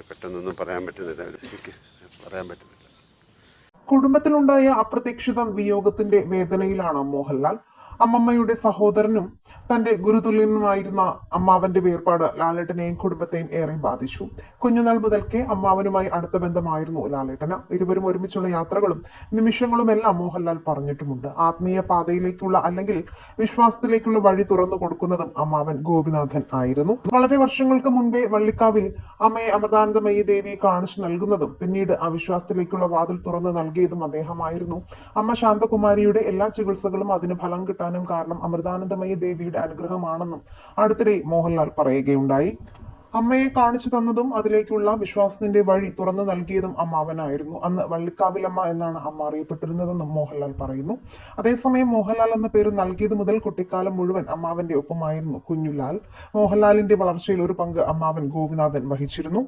പെട്ടെന്നൊന്നും പറയാൻ പറ്റുന്നില്ല. എനിക്ക് പറയാൻ പറ്റുന്നില്ല. കുടുംബത്തിലുണ്ടായ അപ്രതീക്ഷിത വിയോഗത്തിന്റെ വേദനയിലാണ് മോഹൻലാൽ. അമ്മമ്മയുടെ സഹോദരനും തന്റെ ഗുരുതുല്യനുമായിരുന്ന അമ്മാവന്റെ വേർപാട് ലാലേട്ടനെയും കുടുംബത്തെയും ഏറെ ബാധിച്ചു. കുഞ്ഞുനാൾ മുതൽക്കേ അമ്മാവനുമായി അടുത്ത ബന്ധമായിരുന്നു ലാലേട്ടന്. ഇരുവരും ഒരുമിച്ചുള്ള യാത്രകളും നിമിഷങ്ങളും എല്ലാം മോഹൻലാൽ പറഞ്ഞിട്ടുമുണ്ട്. ആത്മീയ പാതയിലേക്കുള്ള അല്ലെങ്കിൽ വിശ്വാസത്തിലേക്കുള്ള വഴി തുറന്നു കൊടുക്കുന്നതും അമ്മാവൻ ഗോപിനാഥൻ ആയിരുന്നു. വളരെ വർഷങ്ങൾക്ക് മുൻപേ വള്ളിക്കാവിൽ അമ്മയെ അമൃതാനന്ദമയി ദേവിയെ കാണിച്ചു നൽകുന്നതും പിന്നീട് ആ വിശ്വാസത്തിലേക്കുള്ള വാതിൽ തുറന്ന് നൽകിയതും അദ്ദേഹമായിരുന്നു. അമ്മ ശാന്തകുമാരിയുടെ എല്ലാ ചികിത്സകളും അതിന് ഫലം കിട്ടാനും കാരണം അമൃതാനന്ദമയ ദേവിയുടെ അനുഗ്രഹമാണെന്നും അടുത്തിടെ മോഹൻലാൽ പറയുകയുണ്ടായി. അമ്മയെ കാണിച്ചു തന്നതും അതിലേക്കുള്ള വിശ്വാസത്തിന്റെ വഴി തുറന്നു നൽകിയതും അമ്മാവനായിരുന്നു അന്ന് വള്ളിക്കാവിലമ്മ എന്നാണ് അമ്മ അറിയപ്പെട്ടിരുന്നതെന്നും മോഹൻലാൽ പറയുന്നു. അതേസമയം മോഹൻലാൽ എന്ന പേര് നൽകിയത് മുതൽ കുട്ടിക്കാലം മുഴുവൻ അമ്മാവന്റെ ഒപ്പമായിരുന്നു കുഞ്ഞുലാൽ. മോഹൻലാലിന്റെ വളർച്ചയിൽ ഒരു പങ്ക് അമ്മാവൻ ഗോപിനാഥൻ വഹിച്ചിരുന്നു.